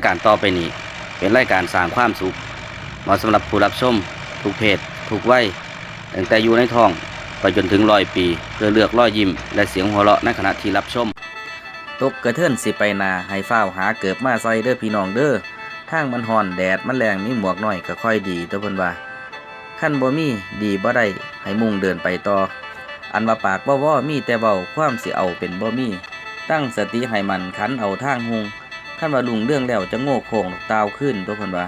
ายการต่อไปนี้ เป็นรายการสร้างความสุขเหมาะสำหรับผู้รับชมทุกเพศทุกวัยตั้งแต่อยู่ในท้องไปจนถึงร้อยปี เพื่อเลือกรอยยิ้ม และเสียงหัวเราะในขณะที่รับชม ตกกระเทือนสิไปนาให้ฝ้าหาเกิบมาใส่เด้อพี่น้องเด้อทางมันฮ้อนแดดมันแรงมีหมวกหน้อยก็ค่อยดีเด้อเพิ่นว่าขั้นบ่มีดีบ่ได้ให้มุ่งเดินไปต่อ อันว่าปากบ่เว้ามีแต่เว้าความสิเอาเป็นบ่มี ตั้งสติให้มันขันเอาทางหุง ขั้นว่าลุงเรื่องแล้วจะโง่โค้งตาวขึ้นตัวเพิ่นว่า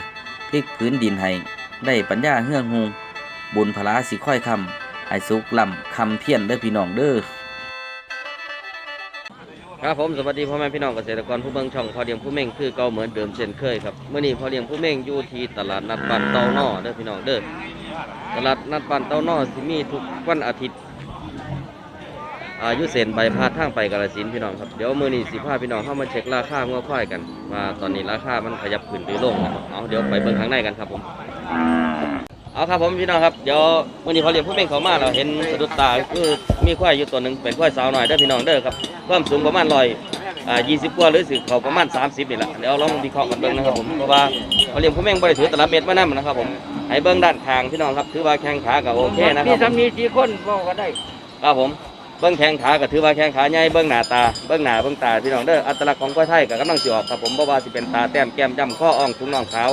พลิกพื้นดินให้ได้ปัญญาเฮืองหงบุญพลาสิค่อยคำให้สุกลำคำเพี้ยนเด้อพี่น้องเด้อครับผมสวัสดีพ่อแม่พี่น้องเกษตรกรผู้เบิ่งช่องพอเลี้ยงผู้เม่งคือเก่าเหมือนเดิมเช่นเคยครับเมื่อนี้พอเลี้ยงผู้เม่งอยู่ที่ตลาดนัดบ้านเต้านอเด้อพี่น้องเด้อตลาดนัดบ้านเต้านอสิมีทุกวันอาทิตย์ อายุเซนใบพาดทางไปกาลสินธุ์พี่น้องครับเดี๋ยวมื้อนี้สิพาพี่น้องเข้ามาเช็คราคางัวควายกันว่าตอนนี้ราคามันขยับขึ้นหรือลงนะครับเอาเดี๋ยวไปเบิ่งข้างในกันครับผมเอาครับผมพี่น้องครับเดี๋ยวมื้อนี้พอเลี้ยงผู้เม่งเขามาเราเห็นสะดุดตาคือมีควายอยู่ตัวหนึ่งเป็นควายสาวหน่อยเด้อพี่น้องเด้อครับความสูงประมาณร้อยอ่ายี่สิบกว่าหรือสิเขาประมาณ 30นี่แหละเดี๋ยวลองวิเคราะห์กันเบิ่งนะครับผมเพราะว่าเขาเลี้ยงผู้แม่งบริถือตลับเม็ดมานั่นะครับผมให้เบิ่งด้านข้างพี่น้องครับถือว่าแข้งขาก็โอเคนะคมีรับผมสามีสี่คนบอกก็ได้ครับผม เบิ่งแข้งขาก็ถือว่าแข้งขาใหญ่เบิ่งหน้าตาเบิ่งหน้าเบิ่งตาพี่น้องเด้ออัตลักษณ์ของกล้วยไทยก็กำลังสิออกครับผมเพราะว่าสิเป็นตาแต้มแก้มจ้ำข้ออ่องถุงน่องขาว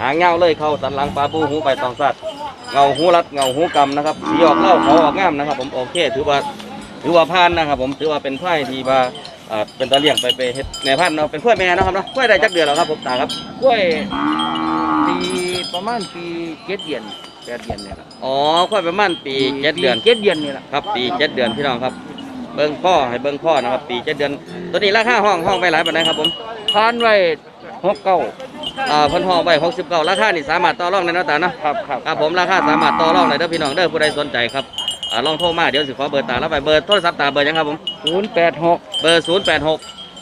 หางเงาเลยเข้าสันหลังปลาปูหูไปตองสัตว์เงาหูรัดเงาหูกำนะครับสีออกเล่าเขาออกงามนะครับผมโอเคถือว่าถือว่าผ่านนะครับผมถือว่าเป็นควายที่ว่าเป็นตาเลี้ยงไปไปเฮ็ดแม่พันเนาะเป็นกล้วยแม่นะครับเนาะกล้วยได้จักเดือนแล้วครับผมตาครับกล้วยปีประมาณปีเจ็ดเดือน แปดเดือนเนี่ยแหละอ๋อกล้วยประมาณปีเจ็ดเดือน เจ็ดเดือนนี่แหละครับปีเจ็ดเดือนพี่น้องครับ เบิ้งพ่อให้เบิ้งพ่อนะครับ ปีเจ็ดเดือน ตัวนี้ราคาห้องห้องไปหลายปานใดครับผมทานไว้หกเก้าอ่าเพิ่นห้องไปหกสิบเก้าราคานี่สามารถต่อรองได้เนาะตาเนาะครับครับครับผมราคาสามารถต่อรองได้เด้อพี่น้องเด้อผู้ใดสนใจครับอ่าลองโทรมาเดี๋ยวสิขอเบอร์ตาแล้วไปเบอร์โทรศัพท์ตาเบอร์หยังครับผมศูนย์แปดหกเบอร์ศูนย์แปดหก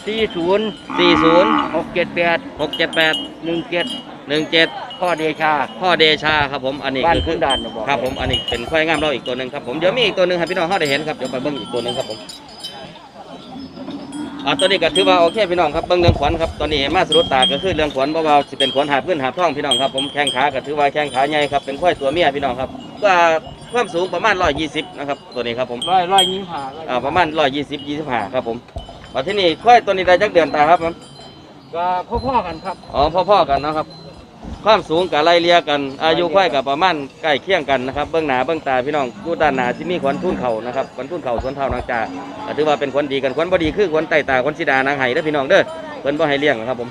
สี่ศูนย์สี่ศูนย์หกเจ็ดแปดหกเจ็ดแปดหนึ่งเจ็ดหนึ่งเจ็ดพ่อเดชา พ่อเดชาครับผมอันนี้บ้านคือคุณด่านนะบอก ครับผมอันนี้เป็นควายงามเราอีกตัวหนึ่งครับผมเดี๋ยวมีอีกตัวหนึ่งให้พี่น้องเขาได้เห็นครับเดี๋ยวไปเบิ้งอีกตัวหนึ่งครับผมอ่าตัวนี้ก็ถือว่าโอเคพี่น้องครับเบิ้งเรื่องขวัญครับตอนนี้มาสรุปตาก็คือเรื่องขวัญเบาๆสิเป็นขวัญหาบพื้นหาบท้องพี่น้องครับผมแข้งขาก็ถือว่าแข้งขาใหญ่ครับเป็นควายตัวเมียพี่น้องครับก็ความสูงประมาณ120นะครับตัวนี้ครับผมร้อยร้อยยี่สิบห้าร้อยอ่าประมาณ120 25ครับผม มาที่นี่ควายตัวนี้ได้จักเดือนตาครับผมก็พ่อๆกันครับอ๋อพ่อๆกันเนาะครับ ความสูงกับไล่เลียกัน อายุควายกับประมาณใกล้เคียงกันนะครับ เบื้องหน้าเบื้องตาพี่น้องดูด้านหน้าที่มีขวัญทุ่นเข่านะครับขวัญทุ่นเข่าสวนเท้านางจ่าก็ถือว่าเป็นขวัญดีกันขวัญบ่ดีคือขวัญไต่ตาขวัญสีดานางไห้เด้อพี่น้องเด้อเพิ่นบ่ให้เลี้ยงนะครับผม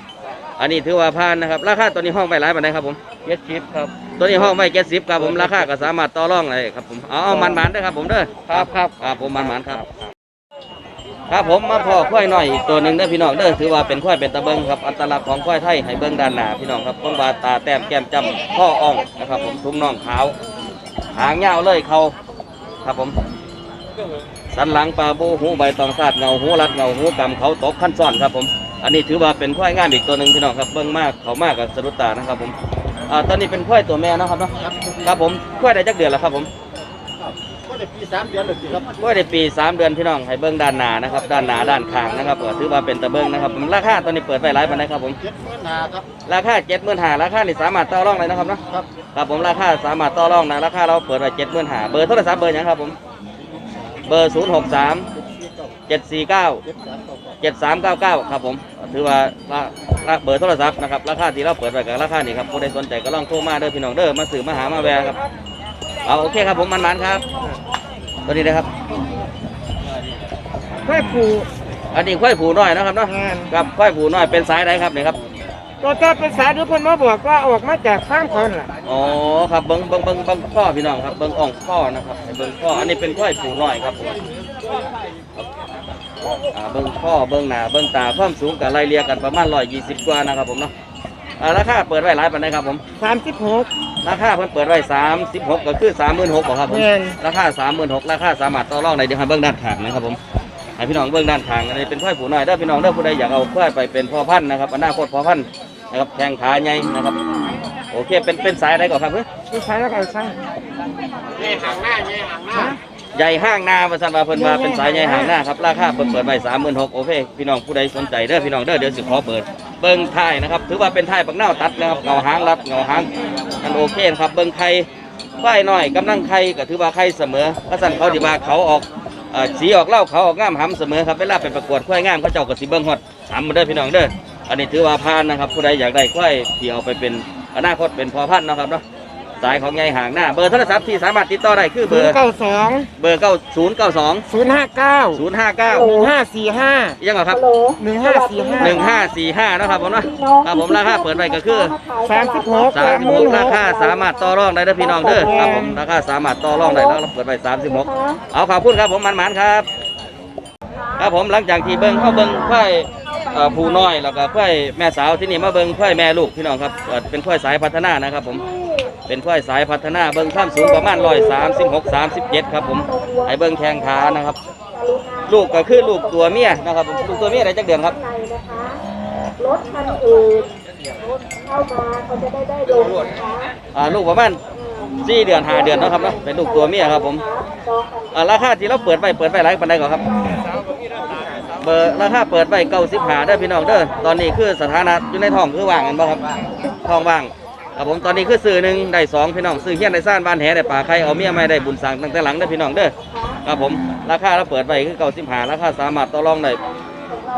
อันนี้ถือว่าผ่านนะครับ ราคาตัวนี้ห้องไปหลายปานใดครับผม เจ็ดสิบครับ ตัวนี้ห้องไว้70ครับผม ราคาก็สามารถต่อรองได้ครับผม เอาเอามันๆเด้อครับผมเด้อ ครับครับครับผมมันๆครับ ครับผมมาพ่อควายหน้อยอีกตัวหนึ่งเด้อพี่น้องเด้อถือว่าเป็นควายเป็นตะเบิงครับอัตลักษณ์ของควายไทยให้เบิงด้านหน้าพี่น้องครับเบิ้งบาตาแต้มแก้มจำข้ออ่องนะครับ ผมทุ่งน่องขาวหางยาวเลยเขาครับผมสันหลังปลาบูหูใบตองซาดเงาหูรัดเงาหูกำเขาตบขั้นซ่อนครับผมอันนี้ถือว่าเป็นควายงามอีกตัวหนึ่งพี่น้องครับเบิ้งมากเขามากกับสะดุตานะครับผมอ่าตอนนี้เป็นควายตัวแม่นะครับเนาะครับผมควายได้จักเดือนแล้วครับผม ปีสามเดือนเลยสิครับก็ได้ปี 3 เดือนพี่น้องให้เบิ้งด้านหน้านะครับด้านหน้าด้านข้างนะครับก็ถือว่าเป็นตะเบิ้งนะครับราคาตอนนี้เปิดไปหลายปานใดครับผม เจ็ดหมื่นห้าครับ ราคาเจ็ดหมื่นหาราคานี่สามารถต่อรองเลยนะครับเนาะครับครับผมราคาสามารถต่อรองนะราคาเราเปิดไว้เจ็ดหมื่นหาเบอร์โทรศัพท์เบอร์หยังครับผมเบอร์ศูนย์หกสามเจ็ดสี่เก้าเจ็ดสามเก้าเจ็ดสามเก้าเก้าครับผมถือว่าราราเบอร์โทรศัพท์นะครับราคาที่เราเปิดไว้กับราคานี่ครับผู้ใดสนใจก็ลองโทรมาเด้อพี่น้องเด้อมาสื่อมาหามาแวร์ครับเอาโอเคครับผมมันๆครับ ตัวนี้นะครับแม่ปูอันนี้ควายผูน้อยนะครับเนาะงานครับควายผูน้อยเป็นสายไหนครับเนี่ยครับตัวตาเป็นสายหรือเพิ่นมาบอกว่าออกมาจากข้างคนล่ะอ๋อครับเบิ้งเบิ้งเบิ้งเบิ้งข้อพี่น้องครับเบิ้งอ่องข้อนะครับให้เบิ้งข้ออันนี้เป็นควายผูน้อยครับผมอ่าเบิ้งข้อเบิ้งหน้าเบิ้งตาความสูงกับไล่เลียกันประมาณ120กว่านะครับผมเนาะ อ่าราคาเปิดไว้หลายปานใดครับผมสามสิบหกราคาเพิ่นเปิดไว้36ก็คือ36,000บ่ครับผมแม่นราคา36,000ราคาสามารถต่อรองได้เดี๋ยวให้เบิ้งด้านข้างนะครับผมให้พี่น้องเบิ้งด้านข้างอันนี้เป็นควายผูน้อยเด้อพี่น้องเด้อผู้ใดอยากเอาควายไปเป็นพ่อพันธุ์นะครับอนาคตพ่อพันธุ์นะครับแข้งขาใหญ่นะครับโอเคเป็นเป็นสายอะไรก่อนครับเพื่อผู้ชายแล้วก็ใช่นี่ห่างหน้านี่ห่างหน้าใหญ่ห้างนาประสันว่าเพิ่นว่าเป็นสายใหญ่ห้างนาครับราคาเปิดเปิดไว้สามหมื่นหกโอเคพี่น้องผู้ใดสนใจเด้อพี่น้องเด้อเดี๋ยวสิขอเปิด เบิ้งท้ายนะครับ ถือว่าเป็นท้ายปักเน่าตัดนะครับเงาหางรัดเงาหางกันโอเคนะครับ เบิ้งไข่ควายน้อยกำลังไข่ก็ถือว่าไข่เสมอพระสันเขาดีว่าเขาออกสีออกเหล่าเขาออกงามหำเสมอครับเวลาไปประกวดควายงามเขาเจ้ากับสีเบิ้งฮอดหำมาเด้อพี่น้องเด้ออันนี้ถือว่าพานนะครับผู้ใดอยากได้ควายที่เอาไปเป็นอนาคตเป็นพอพันธ์นะครับเนาะ สายของใหญ่ห่างหน้า เบอร์โทรศัพท์ที่สามารถติดต่อได้คือเบศูอนย์ร์เก้าสองเบอร์เก้าศูนย์เก้าสองศูนย์ห้าเก้าศูนย์ห้าเก้าหนึ่งห้าสี่ห้ายังเหรอครับหนึ่งห้าสี่ห้าหนึ่งห้าสี่ห้านะครับผมนะครับผมราคาเปิดไปก็คือสามสิบหกสามสิบหกราคาสามารถต่อรองได้เด้อพี่น้องเด้อครับผมราคาสามารถต่อรองได้แล้วเราเปิดไปสามสิบหกเอาขอบคุณครับผมมันมันๆครับครับผมหลังจากที่เบิ้งเข้าเบิ้งไข่เอ่อผู้น้อยแล้วก็ไข่แม่สาวที่นี่มาเบิ้งไข่แม่ลูกพี่น้องครับเอ่อเป็นไข่สายพัฒนานะครับผม เป็นไข่สายพัฒนาเบิ้งความสูงประมาณร้อยสามสิบหกสามสิบเจ็ดครับผมไอ้เบิ้งแข้งขานะครับ ลูกก็คือลูกตัวเมียนะครับผมลูกตัวเมียอะไรจักเดือนครับรถคันอื่นเข้ามาเขาจะได้ได้ลงนะคะอ่าลูกประมาณสี่เดือนห้าเดือนเนาะครับเนาะเป็นลูกตัวเมียครับผมจองกันอ่าราคาที่เราเปิดไว้เปิดไว้หลายปันใดก่อนครับเบอร์ราคาเปิดไว้เก้าสิบห้าเด้อพี่น้องเด้อตอนนี้คือสถานะอยู่ในท้องคือว่างกันบ่ครับท้องว่าง ครับผมตอนนี้คือซื้อหนึ่งได้สองพี่น้องซื้อเฮี้ยนได้ซ่านบ้านแหได้ป่าใครเอาเมียไม่ได้บุญสั่งตั้งแต่หลังเด้อพี่น้องเด้อครับผมราคาเราเปิดไว้คือเก้าสิบห้าราคาสามารถต่อรองได้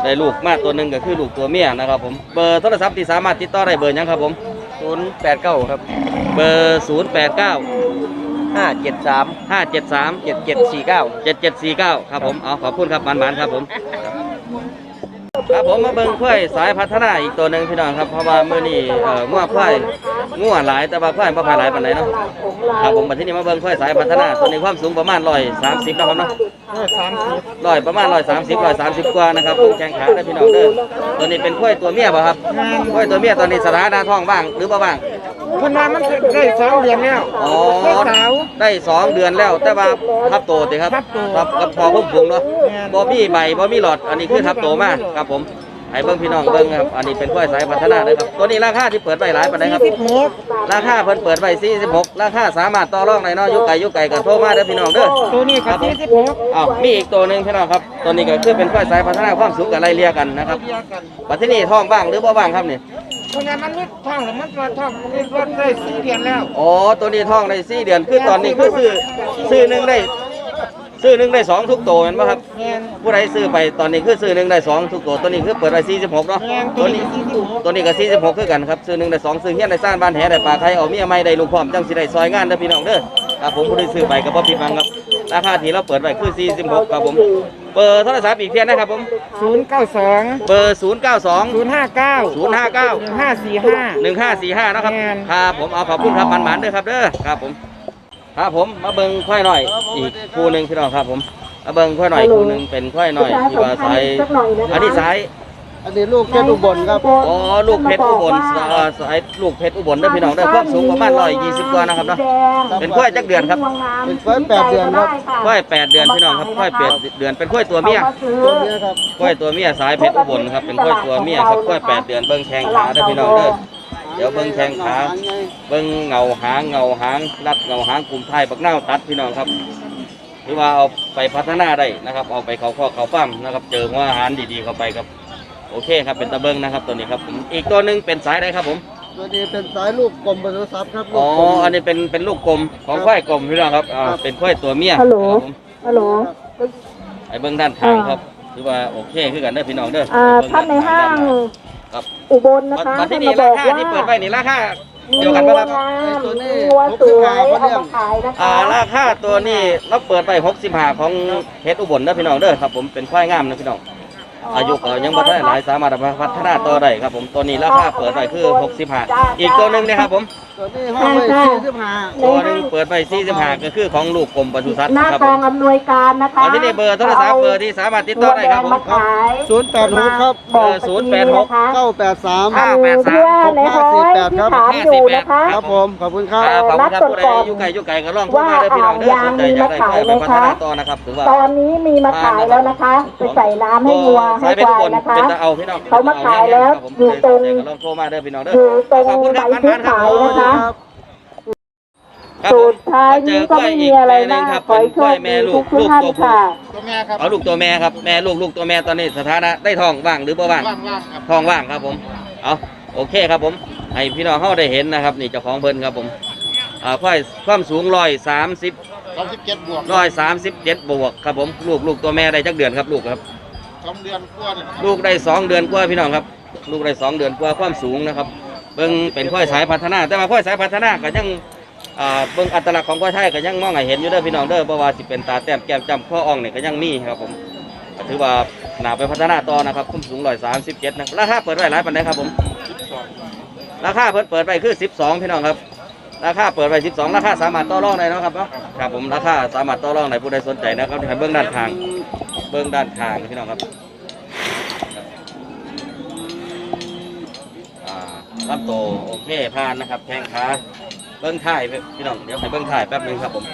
ได้ลูกมาตัวหนึ่งก็คือลูกตัวเมียนะครับผมเบอร์โทรศัพท์ที่สามารถติดต่อได้เบอร์หยังครับผมศูนย์แปดเก้าครับเบอร์ศูนย์แปดเก้าห้าเจ็ดสามห้าเจ็ดสามเจ็ดเจ็ดสี่เก้าเจ็ดเจ็ดสี่เก้าครับผมเอาขอบคุณครับมันมันๆครับผม ครับผมมาเบิ่งควายสายพัฒนาอีกตัวหนึ่งพี่น้องครับเพราะว่ามื้อนี้เอ่องัวควายงัวหลายแต่ว่าควายบ่ค่อยหลายปานใดเนาะครับผมบัดทีนี้มาเบิ่งควายสายพัฒนาตัวนี้ความสูงประมาณ130นะครับเนาะเออสามสิบร้อยประมาณ130 130กว่านะครับผมแข้งขาเด้อพี่น้องเด้อตัวนี้เป็นควายตัวเมียบ่ครับควายตัวเมียตอนนี้สถานะท้องว่างหรือบ่ว่าง คุณว่ามันได้สองเดือนแล้วอ๋อ ได้สาว ได้สองเดือนแล้ว แต่ว่าทับโตติครับทับโตครับกับพอพุ่มพุงเนาะแม่น บ่มีใบบ่มีหลอด อันนี้คือทับโตมากครับผมให้เบิ่งพี่น้องเบิ่งครับ อันนี้เป็นกล้วยสายพัฒนาเลยครับ ตัวนี้ราคาที่เปิดไว้หลายปานใดครับสิบหกราคาเพิ่นเปิดไว้46ราคาสามารถต่อรองได้เนาะอยู่ไกลอยู่ไกลก็โทรมาเด้อพี่น้องเด้อ ตัวนี้ก็สี่สิบหกอ้าวมีอีกตัวหนึงพี่น้องครับ ตัวนี้ก็คือเป็นกล้วยสายพัฒนาความสูงกันไล่เลี่ยกันนะครับเดียวกันบัดที่นี่ท้องว่างหรือบ่ว่างครับนี่ คุณว่ามันนิดท้องหรือมันตัวท้องมันรถได้สี่เดือนแล้วอ๋อตัวนี้ท้องได้4เดือนคือตอนนี้คือซื้อซื้อหนึงได้ ซื้อหนึงได้สองทุกตัวแม่นบ่ครับ แม่นผู้ใดซื้อไปตอนนี้คือซื้อหนึ่งได้สองทุกตัวตัวนี้คือเปิดไว้46เนาะแม่นตัวนี้สี่สิบหกตัวนี้ก็46คือกันครับซื้อหนึ่งได้สองซื้อเฮี้ยนได้สร้างบ้านแหได้ปลาไข่เอาเมียไม่ได้ลูกพร้อมจังสิได้ซอยงานเด้อพี่น้องเด้อครับผมผู้ใดซื้อไปก็บ่ผิดหวังครับราคาที่เราเปิดไว้คือ46ครับผม เบอร์โทรศัพท์อีกเพียงนะครับผม ศูนย์เก้าสองเบอร์ 092ศูนย์ห้าเก้า059หนึ่งห้าสี่ห้า 1545นะครับแม่น ครับผมเอาขอบคุณครับมันหมานๆเด้อครับเด้อครับผมครับผมมาเบิ่งควายหน่อยอีกคู่หนึงพี่น้องครับผมมาเบิ่งควายหน่อยคู่หนึงเป็นควายหน่อยที่ว่าสายอันนี้สาย อันนี้ลูกแค่ลูกบนครับ อ๋อลูกเพชรอุบลสเอ่อสายลูกเพชรอุบลเด้อพี่น้องเด้อความสูงประมาณ120กว่านะครับเนาะ เป็นกล้วยจักเดือนครับเป็นกล้วยแปดเดือนครับควายแปดเดือนพี่น้องครับควายแปดเดือนเป็นควายตัวเมีย ตัวนี้ครับควายตัวเมียสายเพชรอุบลครับเป็นควายตัวเมียครับควายแปดเดือนเบิ้งแข้งขาเด้อพี่น้องเด้อ เดี๋ยวเบิ้งแข้งขา เบิ้งเงาหางเงาหางรัดเงาหางกลุ่มไทยบักเน่าตัดพี่น้องครับหรือว่าเอาไปพัฒนาได้นะครับ เอาไปเขาข้อเขาฟั่มนะครับ เจอหัวอาหารดีๆเข้าไปครับ โอเคครับเป็นตะเบิ้งนะครับตัวนี้ครับผมอีกตัวหนึ่งเป็นสายอะไรครับผมตัวนี้เป็นสายลูกกลมปศุสัตว์ครับอ๋ออันนี้เป็นเป็นลูกกลมของควายกลมพี่น้องครับอ่าเป็นควายตัวเมียฮัลโหล ครับผมฮัลโหลไอ้เบื้องด้านทางครับถือว่าโอเคคือกันเด้อพี่น้องเด้ออ่าเบิ่งท่านในห้างครับอุบลนะคะบัดที่นี่ท่ราบคาอกที่เปิดไว้นี่ราคามีเดียวกันวัปะวครับงามมีวัวสวยเอามาขายนะคะอ่าราคาตัวนี้เราเปิดไป65ของเพชรอุบลเด้อพี่น้องเด้อครับผมเป็นควายงามนะพี่น้อง อายุก็ยังบ่ได้หลายสามารถพัฒนาต่อได้ครับผมตัวนี้ราคาเปิดไปคือ65อีกตัวหนึงนะครับผม ตัวนี้ห้องไว้สี่สิบห้าตัวหนึงเปิดไว้45ก็คือของลูกกรมปศุสัตว์หน้าครับกผองมอำนวยการนะคะเอาที่นี่เบอร์โทรศัพท์เบอร์ที่สามารถติดต่อได้ครับผมวัวแดงมาขายศูนย์แปดหกครับบอกศูนย์แปดหกเก้าแปดสาม ห้าแปดสาม เพื่อนในร้อยที่ถามอยู่นะคะ ครับผม ขอบคุณครับ ครับขอบคุณครับผู้ใดอยู่ไกลอยู่ไกลก็ลองเข้ามาได้อพี่น้องเด้อสนใจอยากได้ค่อยไปพัฒนาต่อนะครับถือว่าตอนนี้มีมาขายแล้วนะคะ ไปใส่น้ำให้วัวให้สายเป็นควาคยนนะคะ เป็นตะเอาพี่น้องเขามาขายแล้วอยู่ตรง ลองโทรมาเด้อพี่น้องเด้ออยู่ตรงขอบคุณครับใบมันที่มันครับขายนะคะครับสูตรท้ายนี้ก็ไม่มีอะไรมากครับขอให้โชกล้วยคแม่ดีลูทุกกลูกท่านตัวผู้ค่ะ ตัวแม่ครับเอาลูกตัวแม่ครับแม่ลูกลูกตัวแม่ตอนนี้สถานะได้ท้องว่างหรือบ่ว่างว่างๆครับท้องว่างครับผมเอาโอเคครับผมให้พี่น้องเขาได้เห็นนะครับ นี่เจ้าของเพิ่นครับผมอ่าควายความสูงร้อยสามสิบสามสิบเจ็ดบวกร้อยสามสิบเจ็ดบวกครับผมลูกลูกตัวแม่ได้จักเดือนครับลูกครับ สองเดือนกว่าเนี่ย ลูกได้สองเดือนกว่าพี่น้องครับ ลูกได้สองเดือนกว่าความสูงนะครับ เบิ่งเป็นควายสายพัฒนา แต่ว่าควายสายพัฒนาก็ยังอ่าเบิ่งอัตลักษณ์ของควายไทยก็ยังมองให้เห็นอยู่เด้อพี่น้องเด้อเพราะว่าสิเป็นตาแต้มแก้มจำข้ออ่องเนี่ยก็ยังมีครับผมก็ถือว่าหนาไปพัฒนาต่อนะครับคุ้มสูงร้อยสามสิบเจ็ดนะราคาเปิดไว้หลายปันไดครับผมราคาเปิดเปิดไปคือสิบสองพี่น้องครับ ราคาเปิดไปสิบสองราคาสามารถต่อรองได้เนาะครับเนาะครับผมราคาสามารถต่อรองได้ผู้ใดสนใจนะครับให้เบื้องด้านข้าง เบื้องด้านข้างพี่น้องครับ ลำโตวโอเคผ่านนะครับแข้งขาเบิ้งถ่ายพี่น้องเดี๋ยวให้เบิ้งถ่ายแป๊บนึงครับผม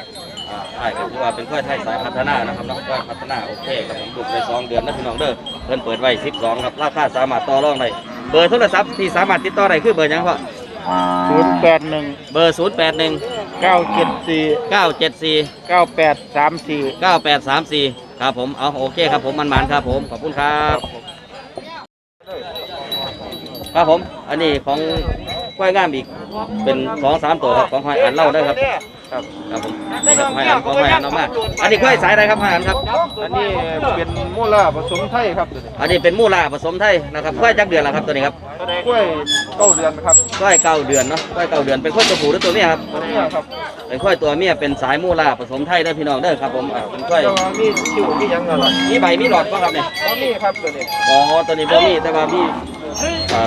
อ่าถ่ายก็คือว่าเป็นกล้วยไทยสายพัฒนานะครับน้องกล้วยพัฒนาโอเคครับผมลูกไปสองเดือนนะพี่น้องเด้อเพิ่นเปิดไว้สิบสองครับราคาสามารถต่อรองได้เบอร์โทรศัพท์ที่สามารถติดต่อได้คือเบอร์หยังพ่อศูนย์แปดหนึ่งเบอร์ศูนย์แปดหนึ่งเก้าเจ็ดสี่เก้าเจ็ดสี่เก้าแปดสามสี่เก้าแปดสามสี่ครับผม เอาโอเคครับผมมันมันๆครับผม ขอบคุณครับ ครับผมอันนี้ของกล้วยงามอีกเป็นสองสามตัวครับของหอยอันเล่าได้ครับครับครับผมครับหอยอันของหอยอันเอามาอันนี้กล้วยสายอะไรครับหอยอันครับ อันนี้เป็นมูล่าผสมไทยครับตัวนี้อันนี้เป็นมูลาผสมไทยนะครับกล้วยจักเดือนแล้วครับตัวนี้ครับกล้วยเก้าเดือนครับกล้วยเก้าเดือนเนาะกล้วยเก้าเดือนเป็นกล้วยตัวผู้หรือตัวเมียครับตัวนี้ครับเป็นกล้วยตัวเมียเป็นสายมูลาผสมไทยเด้อพี่น้องเด้อครับผมอ่าเป็นกล้วยแต่ว่ามีคิวมีหยังกันล่ะมีใบมีหลอดป่ะครับเนี่ยตัวนี้ครับตัวนี้อ๋อตัวนี้บ่มีแต่ว่ามีอ่า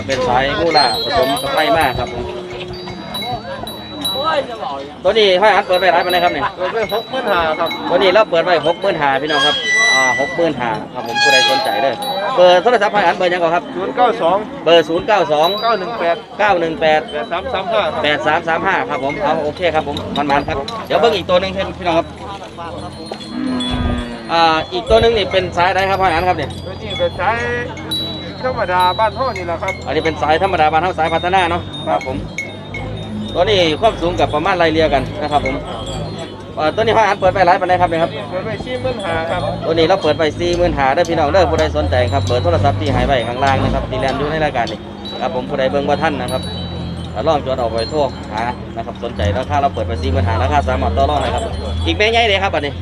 เป็นสายมูลาผสมกับไทยมากครับผมตัวนี้ห้อยอันเปิดไปร้านไปเลยครับเนี่ยตัวเป็นหกหมื่นห้าครับตัวนี้เราเปิดไว้หกหมื่นหาพี่น้องครับอ่าหกหมื่นหาครับผมผู้ใดสนใจเด้อเบอร์โทรศัพท์ห้อยอันเบอร์หยังก่อนครับศูนย์เก้าสองเบอร์ศูนย์เก้าสองเก้าหนึ่งแปดเก้าหนึ่งแปดแปดสามสามห้าแปดสามสามห้าครับผมเอาโอเคครับผมมันมันๆครับเดี๋ยวเบิ่งอีกตัวหนึ่งให้พี่น้องครับอ่าอีกตัวหนึ่งนี่เป็นสายอะไรครับห้อยอันครับเนี่ยตัวนี้ก็ใช้ ธรรมดาบ้านท่อนี่แหละครับ อันนี้เป็นสายธรรมดาบ้านเฮาสายพัฒนาเนาะครับผม ตัวนี้ความสูงกับประมาณไรเรียกันนะครับผมเอ่อตัวนี้ห้อยอันเปิดไปหลายปานใดครับเนี่ยครับ เปิดไปสี่หมื่นห้าครับ ตัวนี้เราเปิดไปสี่หมื่นหาได้อพี่น้องเด้อผู้ใดสนใจครับเปิดโทรศัพท์ที่หายไปข้างล่างนะครับที่แลนอยู่ในรายการนี่ครับผมผู้ใดเบิ่งว่าท่านนะครับถ้า ลองจดออกไปโทรหานะครับสนใจราคาเราเปิดไปสี่หมื่นหาราคาสามารถต่อรองได้ครับ อีกแม่ใหญ่เลยครับบัดนี้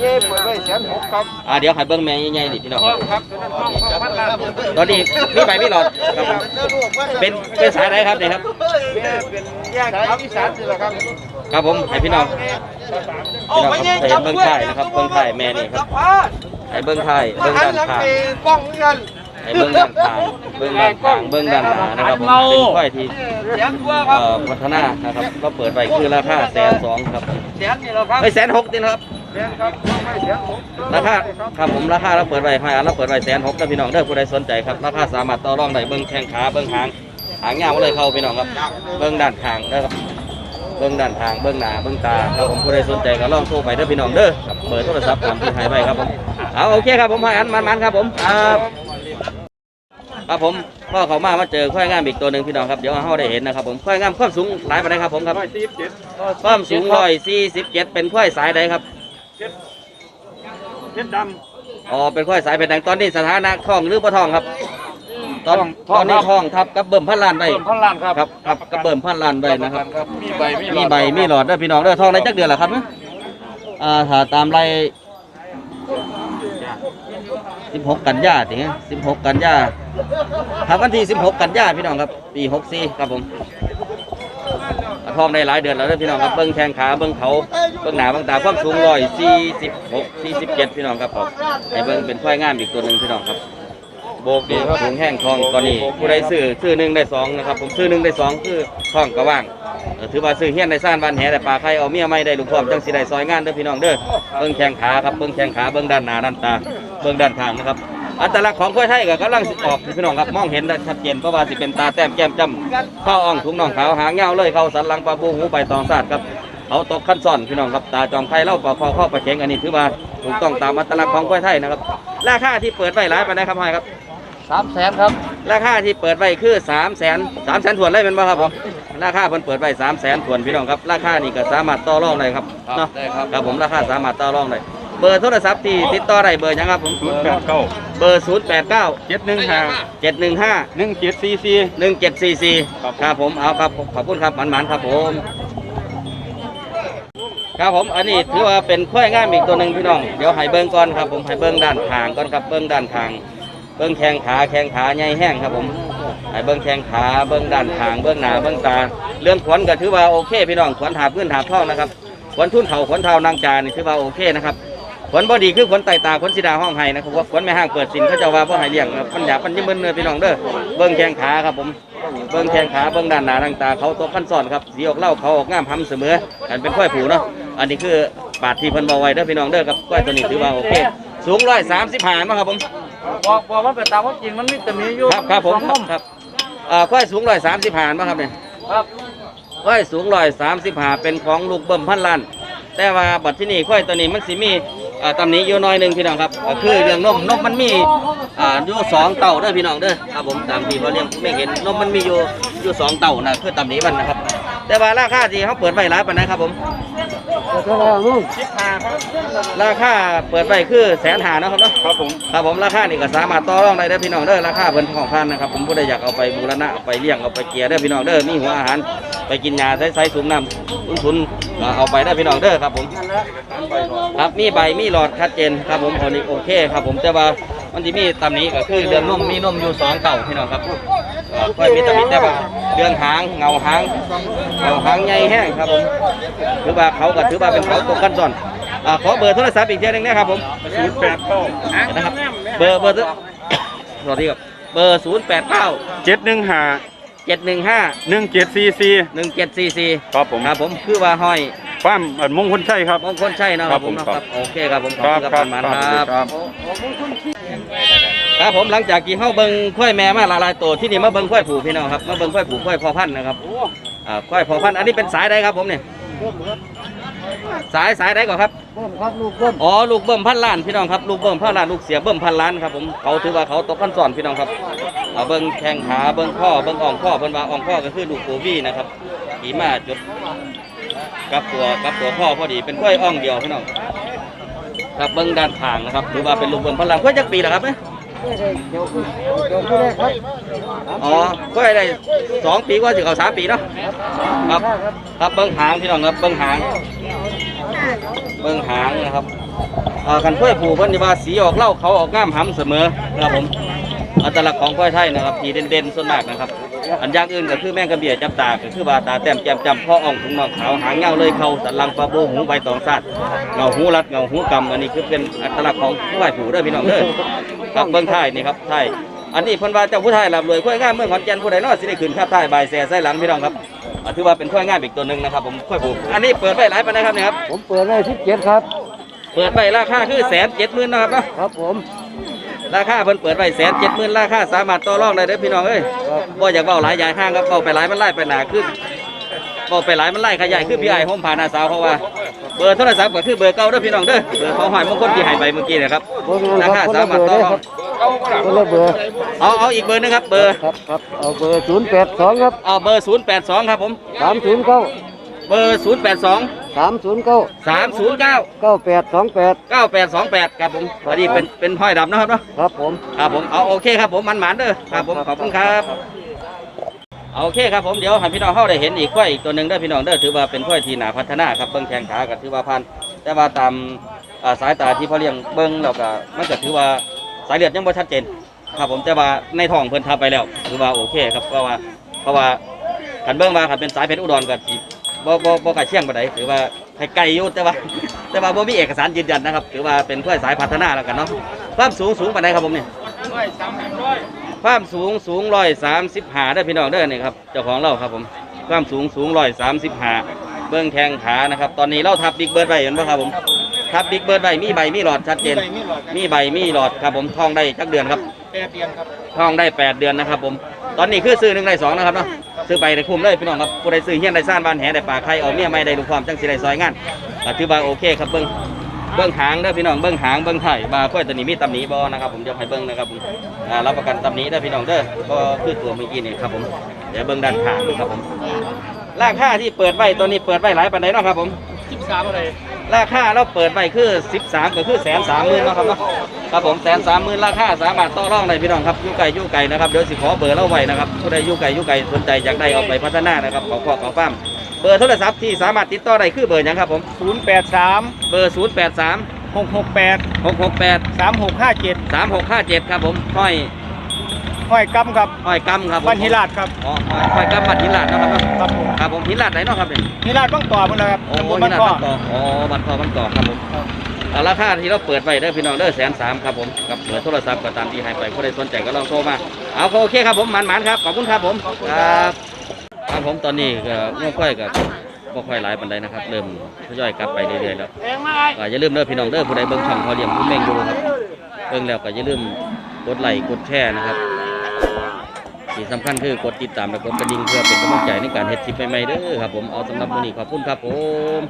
เย่ๆเปิดไปแสนหกครับอ่าเดี๋ยวให้เบิ่งแม่ใหญ่ๆนี่พี่น้องห้องครับตัวนั้นห้องห้องพันล้านตอนนี้มีใบมีหลอดครับผมเป็นเป็นสายไหนครับเนี่ยครับแม่เป็นแยกครับอีสานนี่แหละครับครับผมให้พี่น้องพี่น้องครับให้เบิ่งไข่นะครับเบิ่งไข่แม่นี่ครับให้เบิ่งไข่เบิ่งด้านข้างป้องกัน ให้เบื้องด้านข้างเบื้องด้านข้างเบื้องด้านหน้านะครับผมเป็นควายที่แสนกว่าครับเอ่อพัฒนานะครับ ก็เปิดไปคือราคาแสนสองครับแสนนี่แหละครับไม่แสนหกจริงนะครับแสนครับไม่แสนหกราคาครับผมราคาเราเปิดไว้ให้อันเราเปิดไว้แสนหกนะพี่น้องเด้อผู้ใดสนใจครับราคาสามารถต่อรองได้เบื้องแข้งขาเบื้องหางหางยาวมาเลยเข้าพี่น้องครับ เบื้องด้านข้างเด้อครับเบื้องด้านข้างเบื้องหน้าเบื้องตาครับผมผู้ใดสนใจก็ลองโทรไปเด้อพี่น้องเด้อครับเบอร์โทรศัพท์ตามที่ให้ไปครับผมเอาโอเคครับผมให้อันมันๆครับผมครับ ครับผมพ่อเขามามาเจอค่อยง่ามอีกตัวหนึ่งพี่น้องครับเดี๋ยวเขาได้เห็นนะครับผมค่อยง่ามความสูงหลายไปเลยครับผมครับร้อยสี่ความสูงร้อยสี่สิบเจ็ดเป็นค่อยสายใดครับเจ็ดดำอ๋อเป็นค่อยสายเป็นแดงตอนนี้สถานะทองหรือพ่าทองครับตอนตอนนี้ทองทับกับเบิ่มพันลานไปเบิ่มพันลานครับครับครับกับเบิ่มพันลานใบนะครับมีใบมีหลอดมีใบมีหลอดด้วยพี่น้องด้วยทองในจักเดือนเหรอครับอ่าถ้าตามราย 16 กันยาสิ16 กันยาครับวันที่ 16 กันยาพี่น้องครับ ปี 64 ครับผมกระทองได้หลายเดือนแล้วนะพี่น้องครับ เบิ้งแทงขา เบิ้งเขา เบิ้งหนาเบิ้งตา ความสูงลอยสี่สิบหกสี่สิบเจ็ดพี่น้องครับผมไอ้เบิ้งเป็นควายงามอีกตัวหนึ่งพี่น้องครับ โบกดีครับสูงแห้งทองตอนนี้ผู้ใดซื้อซื้อหนึ่งได้สองนะครับผมซื้อหนึ่งได้สองคือทองกระว่างเออถือว่าซื้อเฮี้ยนได้ซ่านบ้านแหแต่ปลาไข่เอาเมียไม่ได้ลูกพร้อมจังสิได้ซอยงานเด้อพี่น้องเด้อเบิ้งแข้งขาครับเบิ้งแข้งขาเบิ้งด้านหน้าด้านตาเบิ้งด้านข้างนะครับอัตลักษณ์ของควยไทยก็กำลังสิออกพี่น้องครับมองเห็นได้ชัดเจนเพราะว่าสิเป็นตาแต้มแก้มจำข้าวอ่องถุงน่องขาวหางเงาวเลยเข้าสันหลังปลาบูหูใบตองซาดครับเขาตกขั้นซ่อนพี่น้องครับตาจอมไข่เล่าปลาคอข้อปลาเข็งอันนี้ถือว่าถูกต้องตามอัตลักษณ์ของกล้วยไทยนะครับราคาที่เปิดไว้หลายปนใดครับพ่อยครับ สามแสนครับ ราคาที่เปิดไว้คือ3 0 0 0 0 0 3 0 0 0 0ถวนเลยเป็นบ่ครับผมราคาเพิ่นเปิดไว้3 0 0 0 0 0ถวนพี่น้องครับราคานี่ก็สามารถต่อรองได้ครับเนาะได้ครับ ครับผมราคาสามารถต่อรองได้เบอร์โทรศัพท์ที่ติดต่อได้เบอร์หยังครับผมศูนย์แปดเก้าเบอร์0 8 9เจ็ดหนึ่งห้า7 1 5หนึ่งเจ็ดสี่สี่1 7 4 4ครับ ครับผมเอาครับขอบคุณครับหมันๆครับผมครับผมอันนี้ถือว่าเป็นข้อยงามอีกตัวหนึ่งพี่น้องเดี๋ยวให้เบิ้งก่อนครับผมให้เบิ้งด้านข้างก่อนครับเบิ้งด้านข้าง เบิ้งแข้งขาแข้งขาใหญ่แห้งครับผมให้เบิ้งแข้งขาเบิ้งด้านข้างเบิ้งหน้าเบิ้งตา เรื่องขวัญก็ถือว่าโอเคพี่น้องขวัญหาพื้นหาท้องนะครับขวัญทุ่นเข่าขวัญเท้านางจานี่ถือว่าโอเคนะครับขวัญบอดีคือขวัญไตตาขวัญสีดาห้องไห้นะครับว่าขวัญไม่ห้างเปิดสินเขาจะว่าพ่อให้เลี้ยงครับมันอยากมันยิ้มเบิ้เนื้อพี่น้องเด้อเบิ้งแข้งขาครับผมเบิ้งแข้งขาเบิ้งด้านหน้าทางตาเขาตัวขั้นซ้อนครับสีออกเล่าเขาออกงามห้ำเสมอกันเป็นข้อยผูเนาะอันนี้คือบาทที่เพิ่นบอไว้เด้อพี่น้องเด้อครับก้อยตัวนี้ถือว่าโอเค สูงร้อยสามสิบหานะครับผม บอกบอกว่าเป็นตามว่าจริงมันมีแต่มีอยู่ครับครับผมสองครับครับอ่าก้อยสูงร้อยสามสิบห้านาะครับเนี่ยครับก้อยสูงร้อยสามสิบห้าเป็นของลูกเบิ่มพันล้านแต่ว่าบัดที่นี่ก้อยตัวนี้มันสิมีอ่าตำหนี้อยู่หน้อยหนึ่งพี่น้องครับก็คือเรื่องนมนมมันมีอ่าอยู่สองเต่าเด้อพี่น้องเด้อครับผมตามที่เขาเลี้ยงไม่เห็นนมมันมีอยู่อยู่สองเต่านะคือตำหนี้มันนะครับ แต่ว่าราคาที่เขาเปิดไว้หลายปานนะครับผม เท่าไหร่นู่นราคาเปิดไว้คือแสนหานะครับเนาะครับผมครับผมราคานี่ก็สามารถต่อรองได้เด้อพี่น้องเด้อราคาเพิ่นของพันนะครับผมผู้ใดอยากเอาไปบูรณะเอาไปเลี้ยงเอาไปเกียเด้อพี่น้องเด้อมีหัวอาหารไปกินยาใช้ใช้สูงน้ำตุ้นทุนเอาไปได้พี่น้องเด้อครับผมครับมีใบมีหลอดชัดเจนครับผมอันนี้โอเคครับผมแต่ว่ามันที่มีตำหนี้ก็คือเรืองนมมีนมอยู่สองเก่าพี่น้องครับ ค่อยมีตำหนี้แต่ว่าเรื่องหางเงาหางเงาหางใหญ่แห้งครับผมถือว่าเขาก็ถือว่าเป็นเขาตกกันซ่อนอ่าขอเบอร์โทรศัพท์อีกทีหนึงนะครับผมศูนย์แปดเก้านะครับเบอร์เบอร์สวัสดีครับเบอร์ศูนย์แปดเก้าเจ็ดหนึ่งห้าเจ็ดหนึ่งห้าหนึ่งเจ็ดสี่สี่หนึ่งเจ็ดสี่สี่ครับผมครับผมคือว่าห้อยป้ามอันมงคลชัยครับมงคลใช่เนาะครับผมครับผมเนาะครับโอเคครับผมขอบครับคุณคครัรับบมันคครัรับบ ครับครับผมหลังจากกี่เข้าเบิ้งค่อยแม่มาหลายๆตัวที่นี่มาเบิ้งค่อยผูพี่น้องครับมาเบิ้งค่อยผูค่อยพอพันธุ์นะครับอ่าค่อยพอพันธุ์อันนี้เป็นสายใดครับผมเนี่ยสายสายใดก่อนครับเบิ้มครับลูกเบิ้มอ๋อลูกเบิ้มพันล้านพี่น้องครับลูกเบิ้มพันล้านลูกเสียเบิ้มพันล้านครับผมเขาถือว่าเขาตกขั้นสอนพี่น้องครับเอาเบิ้งแข้งขาเบิ้งข้อเบิ้งอ่องข้อเบิ้งว่าอ่องข้อก็คือลูกโคบี้นะครับขี่มาจุดกับตัวกับตัวข้อพอดีเป็นกล้วยอ่องเดียวพี่น้องครับเบิ้งด้านข้างนะครับถือว่าเป็นลูกเบิ้มพันล้านกล้วยจักปีแล้วครับเนี่ย เดี๋ยวขึ้นเดี๋ยวขึ้นได้ครับอ๋อกล้วยได้สองปีกว่าสิเขาสามปีเนาะครับ ครับเบิ้งหางพี่น้องครับเบิ้งหาง เบิ้งหางนะครับอ่ากันกล้วยผูเพิ่นว่าสีออกเล่าเขาออกง่ามหำเสมอนะครับผมอัตลักษณ์ของกล้วยไทยนะครับที่เด่นๆส่วนมากนะครับ อันย่างอื่นก็คือแมงกระเบียจับตาก็คือว่าตาแต้มแจมจำข้ออ่องถุงนองขาวหางเงาเลยเขาสันลังปลาโบหูใบตองซาดเงาหูรัดเงาหูกำอันนี้คือเป็นอัตลักษณ์ของกล้วยผูเด้อพี่น้องเด้อ ครับเบิ้งไทยนี่ครับไทยอันนี้เพิ่นว่าเจ้าผู้ไทยลำรวยกล้วยงามเมืองขอนแก่นผู้ใดเนอสิได้ขึ้นครับไทยบายแซ่ไส้หลังพี่น้องครับอ่าถือว่าเป็นกล้วยงามอีกตัวหนึ่งนะครับผมกล้วยผูอันนี้เปิดไว้หลายปานใดครับเนี่ยครับผมเปิดได้สิบเจ็ดครับ เปิดไว้ราคาคือแสนเจ็ดหมื่นนะครับเนาะครับผมราคาเพิ่นเปิดไว้แสนเจ็ดหมื่นราคาสามารถต่อรองได้เด้อพี่น้องเอ้ยครับบ่อยากเว้าหลายใหญ่ห้างครับเว้าไปหลายมันไล่ไปหนาคือเว้าไปหลายมันไล่ขยายคือพี่ไอ้ห้มผ่านอาสาวเขาว่า เบอร์โทรศัพท์ก็คือเบอร์เก่าเด้อพี่น้องเด้อเบอร์ของหอยมงคลที่ให้ไปเมื่อกี้นะครับเบอร์ราคคารับคนสาละเบมารถอร์ต่อได้รอคงรับคนละเบอร์เอาเอาอีกเบอร์หนึงครับ เบอร์ครับครับเอาเบอร์ศูนย์แปดสองครับเอาเบอร์082ครับผมสามศูนย์เก้าเบอร์082สามศูนย์เก้า309เก้าแปดสองแปด9828ครับผมอันนี้เป็นเป็นห้อยดำนะครับเนาะครับผมครับผมเอาโอเคครับผมมันหมานเด้อครับผมขอบคุณครับเอา โอเคครับผมเดี๋ยวให้พี่น้องเข้าได้เห็นอีกกล้วยอีกตัวหนึ่งเด้อพี่น้องเด้อถือว่าเป็นกล้วยที่หนาพัฒนาครับเบิ้งแข้งขาก็ถือว่าพันแต่ว่าตามอ่าสายตาที่พ่อเลี้ยงเบิ้งแล้วก็มันก็ถือว่าสายเลือดยังบ่ชัดเจนครับผมแต่ว่าในท้องเพิ่นทับไปแล้วถือว่าโอเคครับเพราะว่าเพราะว่าขันเบิ้งมาขันเป็นสายเพชรอุดรก็สิบ่บ่บ่ไก่เชียงปานใดถือว่าให้ไกลอยู่แต่ว่า แต่ว่าบ่มีเอกสารยืนยันนะครับถือว่าเป็นกล้วยสายพัฒนาแล้วกันเนาะความสูงสูงปานใดครับผมเนี่ย ความสูงสูงร้อยสามสิบหาได้อพี่น้องเด้อนี่ครับเจ้าของเราครับผมความสูงสูงร้อยสามสิบหาเบื้องแข้งขานะครับตอนนี้เราทับบิ๊กเบิร์ดไว้เห็นไหมครับผมทับบิ๊กเบิร์ดไว้มีใบมีหลอดชัดเจน มีใบมีหลอดครับผมทองได้จักเดือนครับ แปดเดือนครับทองได้แปดเดือนนะครับผม ตอนนี้คือซื้อหนึ่งได้สองนะครับเนาะ ซื้อไปได้คุ้มเลยพี่น้องครับผู้ใดซื้อเฮี้ยนได้ซ่านบ้านแหได้ป่าใครเอาเมียไม่ได้ลูกความจังสิได้ซอยงานก็ถือว่าโอเคครับเบิ้ง เบื้องหางเด้อพี่น้องเบื้องหางเบื้องไถ่บาค่อยตัวนี้มีตำหนีบ่นะครับผมเดี๋ยวให้เบื้องนะครับผมอ่ารับประกันตำหนีเด้อพี่น้องเด้อก็คือตัวเมื่อกี้นี่ครับผมเดี๋ยวเบื้องด้านข้างครับผมราคาที่เปิดไว้ตัวนี้เปิดไว้หลายปันใดเนาะครับผม สิบสามอะไร ราคาเราเปิดไปคือ 13 ก็คือแสนสามหมื่นนาะครับเนาะครับผมแสนสามหมื่นราคาสามารถต่อรองได้พี่น้องครับอยู่ไก่อยู่ไก่นะครับเดี๋ยวสิขอเบอร์เราไว้นะครับผู้ใดอยู่ไก่อยู่ไก่สนใจอยากได้เอาไปพัฒนานะครับขอขอขอฟ้ามเบอร์โทรศัพท์ที่สามารถติดต่อได้คือเบอร์หยังครับผมศูนย์แปดสามเบอร์ 0 8 3หกหกแปด6 6 8สามหกห้าเจ็ด3 6 5 7 ครับผมห้อย ห้อยกำครับห้อยกำครับผมบ้านฮิราชครับอ๋อห้อยห้อยกำบัตรหินลาดเนาะครับเนาะครับผมครับผมหินลาดไหนเนาะครับเนี่ยฮิราชบ้างต่อมันนะครับโอ้ตำบลหิบ้านนลาดข้อบ้านกอกอ๋อบ้านกอกบ้านกอกครับผมเอาราคาที่เราเปิดไว้เด้อพี่น้องเด้อแสนสามครับผมกับเบอร์โทรศัพท์ก็ตามที่ให้ไปผู้ใดสนใจก็ลองโทรมาเอาโอเคครับผมหมันๆครับขอบคุณครับผมครับครับผมตอนนี้ก็ไม่ค่อยกับบ่ค่อยหลายปันใดนะครับ เริ่มทยอยกลับไปเรื่อยๆแล้วก็อย่าลืมเด้อพี่น้องเด้อผู้ใดเบิ่งช่องพอเลี้ยงผู้เม่งอยู่ครับเบิ่งแล้วก็อย่าลืมกดไลค์กดแชร์นะครับ ที่สำคัญคือกดติดตามและกดกระดิ่งเพื่อเป็นกำลังใจในการเฮ็ดคลิปใหม่ๆเด้อครับผมเอาสำหรับวันนี้ขอบคุณครับผม